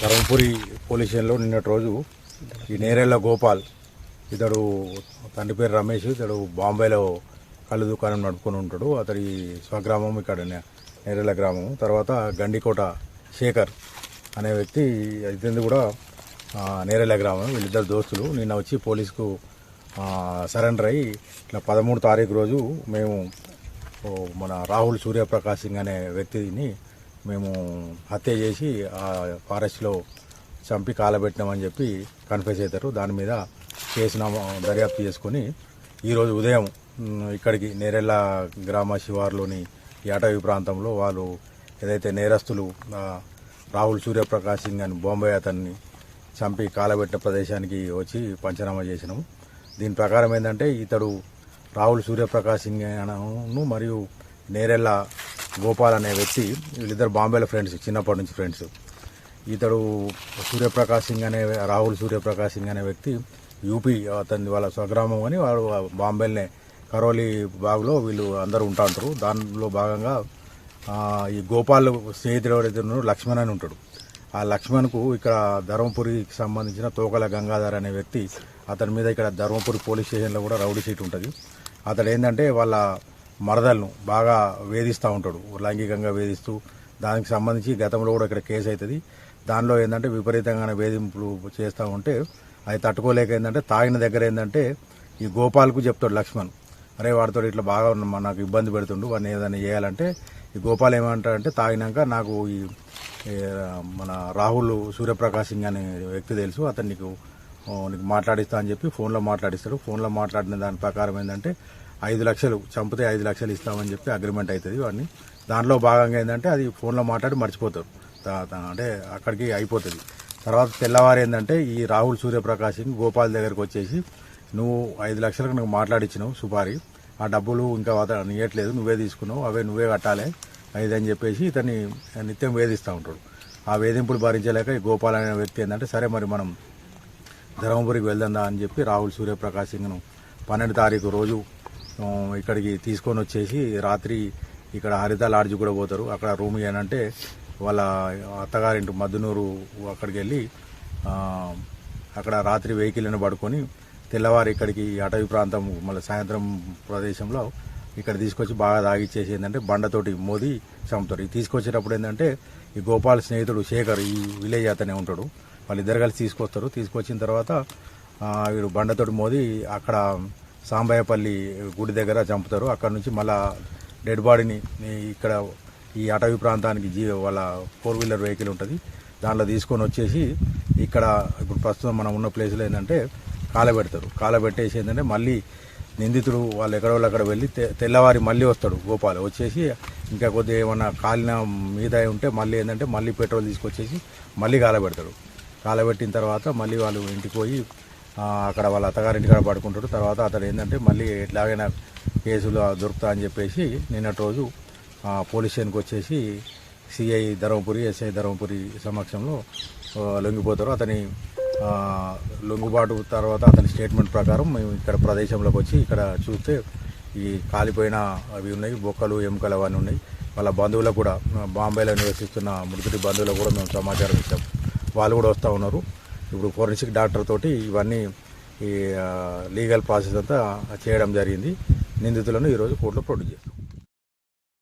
Dharmapuri police స్టేషన్లో నిన్నటి రోజు ఈ నేరేళ్ళ గోపాల్ ఇతడు తండ్రి పేరు రమేష్ ఇతడు బాంబేలో కళ్ళు దుకాణం నడుపుకొని ఉంటాడు. అతడి స్వగ్రామం ఇక్కడ నేరేళ్ళ గ్రామం. తర్వాత గండికోట శేఖర్ అనే వ్యక్తి ఇతని కూడా నేరేళ్ళ గ్రామం. వీళ్ళిద్దరు దోస్తులు. నిన్న వచ్చి పోలీసుకు సరెండర్ అయ్యి ఇట్లా పదమూడు తారీఖు రోజు మేము మన రాహుల్ సూర్యప్రకాష్ సింగ్ అనే వ్యక్తిని మేము హత్య చేసి ఆ ఫారెస్ట్లో చంపి కాలబెట్టినామని చెప్పి కన్ఫ్యూజ్ అవుతారు దాని మీద కేసు దర్యాప్తు చేసుకొని ఈరోజు ఉదయం ఇక్కడికి నేరెళ్ళ గ్రామ శివార్లోని ఈ అటవీ ప్రాంతంలో వాళ్ళు ఏదైతే నేరస్తులు రాహుల్ సూర్యప్రకాష్ సింగ్ అని బాంబే అతన్ని చంపి కాలబెట్టిన ప్రదేశానికి వచ్చి పంచనామా చేసినాము దీని ప్రకారం ఏంటంటే ఇతడు రాహుల్ సూర్యప్రకాష్ సింగ్ అను మరియు నేరెళ్ళ గోపాల్ అనే వ్యక్తి వీళ్ళిద్దరు బాంబేలో ఫ్రెండ్స్ చిన్నప్పటి నుంచి ఫ్రెండ్స్ ఇతడు సూర్యప్రకాష్ సింగ్ అనే రాహుల్ సూర్యప్రకాష్ సింగ్ అనే వ్యక్తి యూపీ అతని వాళ్ళ స్వగ్రామం అని వాడు బాంబేలోనే కరోలి బాగ్లో వీళ్ళు అందరూ ఉంటా ఉంటారు. దానిలో భాగంగా ఈ గోపాల్ స్నేహితుడు ఎవరైతే లక్ష్మణ్ అని ఉంటాడు. ఆ లక్ష్మణ్కు ఇక్కడ ధర్మపురికి సంబంధించిన తోకల గంగాధర్ అనే వ్యక్తి అతని మీద ఇక్కడ ధర్మపురి పోలీస్ స్టేషన్లో కూడా రౌడీ సీట్ ఉంటుంది. అతడు ఏంటంటే వాళ్ళ మరదలను బాగా వేధిస్తూ ఉంటాడు. లైంగికంగా వేధిస్తూ దానికి సంబంధించి గతంలో కూడా ఇక్కడ కేసు అవుతుంది. దానిలో ఏంటంటే విపరీతంగా వేధింపులు చేస్తూ ఉంటే అది తట్టుకోలేక ఏంటంటే తాగిన దగ్గర ఏంటంటే ఈ గోపాల్కు చెప్తాడు లక్ష్మణ్. అరే వాడితో ఇట్లా బాగా ఉన్న నాకు ఇబ్బంది పెడుతుండు వాడిని ఏదైనా చేయాలంటే ఈ గోపాల్ ఏమంటాడంటే తాగినాక నాకు ఈ మన రాహుల్ సూర్యప్రకాష్ సింగ్ అనే వ్యక్తి తెలుసు అతను నీకు నీకు మాట్లాడిస్తా అని చెప్పి ఫోన్లో మాట్లాడిస్తాడు. ఫోన్లో మాట్లాడిన దాని ప్రకారం ఏంటంటే ఐదు లక్షలు చంపితే ఐదు లక్షలు ఇస్తామని చెప్పి అగ్రిమెంట్ అవుతుంది వాడిని. దాంట్లో భాగంగా ఏంటంటే అది ఫోన్లో మాట్లాడి మర్చిపోతారు. అంటే అక్కడికి అయిపోతుంది. తర్వాత తెల్లవారు ఏంటంటే ఈ రాహుల్ సూర్యప్రకాశ్ గోపాల్ దగ్గరకు వచ్చేసి నువ్వు ఐదు లక్షలకు నువ్వు మాట్లాడిచ్చినావు సుపారి. ఆ డబ్బులు ఇంకా అతను ఇవ్వట్లేదు నువ్వే తీసుకున్నావు అవే నువ్వే కట్టాలి. అది అని చెప్పేసి ఇతన్ని నిత్యం వేధిస్తూ ఉంటాడు. ఆ వేధింపులు భరించలేక ఈ గోపాల్ అనే వ్యక్తి ఏంటంటే సరే మరి మనం ధర్మపురికి వెళ్దాం అని చెప్పి రాహుల్ సూర్యప్రకాశ్ సింగ్ను పన్నెండు తారీఖు రోజు ఇక్కడికి తీసుకొని వచ్చేసి రాత్రి ఇక్కడ హరిత లాడ్జ్ కూడా పోతారు. అక్కడ రూమ్ ఏనంటే వాళ్ళ అత్తగారింటి మద్దునూరు అక్కడికి వెళ్ళి అక్కడ రాత్రి వెహికల్ని పడుకొని తెల్లవారు ఇక్కడికి ఈ అటవీ ప్రాంతం మళ్ళీ సాయంత్రం ప్రదేశంలో ఇక్కడ తీసుకొచ్చి బాగా తాగిచ్చేసి ఏంటంటే బండతోటి మోది చంపుతారు. ఇది తీసుకొచ్చేటప్పుడు ఏంటంటే ఈ గోపాల్ స్నేహితుడు శేఖర్ ఈ విలేజ్ అతనే ఉంటాడు. వాళ్ళిద్దరు కలిసి తీసుకొస్తారు. తీసుకొచ్చిన తర్వాత వీడు బండతోటి మోది అక్కడ సాంబయ్యపల్లి గుడి దగ్గర చంపుతారు. అక్కడ నుంచి మళ్ళా డెడ్ బాడీని ఇక్కడ ఈ అటవీ ప్రాంతానికి జీ వాళ్ళ ఫోర్ వీలర్ వెహికల్ ఉంటుంది. దాంట్లో తీసుకొని వచ్చేసి ఇక్కడ ఇప్పుడు ప్రస్తుతం మనం ఉన్న ప్లేస్లో ఏంటంటే కాలబెడతారు కాలబెట్టేసి ఏంటంటే మళ్ళీ నిందితుడు వాళ్ళు ఎక్కడ వాళ్ళు అక్కడ వెళ్ళి తెల్లవారి మళ్ళీ వస్తాడు గోపాల్. వచ్చేసి ఇంకా కొద్దిగా ఏమన్నా కాలిన మీద ఉంటే మళ్ళీ ఏంటంటే మళ్ళీ పెట్రోల్ తీసుకొచ్చేసి మళ్ళీ కాలబెడతాడు కాలబెట్టిన తర్వాత మళ్ళీ వాళ్ళు ఇంటికి పోయి అక్కడ వాళ్ళ అత్తగారింటి కాడ పడుకుంటాడు తర్వాత అతడు ఏంటంటే మళ్ళీ ఎట్లాగైనా కేసులు దొరుకుతా అని చెప్పేసి నిన్నటి రోజు పోలీస్ స్టేషన్కి వచ్చేసి సిఐ ధర్మపురి ఎస్ఐ ధర్మపురి సమక్షంలో లొంగిపోతారు. అతని లొంగుబాటు తర్వాత అతని స్టేట్మెంట్ ప్రకారం మేము ఇక్కడ ప్రదేశంలోకి వచ్చి ఇక్కడ చూస్తే ఈ కాలిపోయిన అవి ఉన్నాయి. బొక్కలు ఎముకలు అవన్నీ ఉన్నాయి. వాళ్ళ బంధువులకు కూడా బాంబేలో నివసిస్తున్న మృతుడి బంధువులకు కూడా మేము సమాచారం ఇచ్చాం. వాళ్ళు కూడా వస్తూ ఉన్నారు. ఇప్పుడు ఫోరెన్సిక్ డాక్టర్ తోటి ఇవన్నీ ఈ లీగల్ ప్రాసెస్ అంతా చేయడం జరిగింది. నిందితులను ఈరోజు కోర్టులో ప్రొడ్యూస్ చేస్తాం.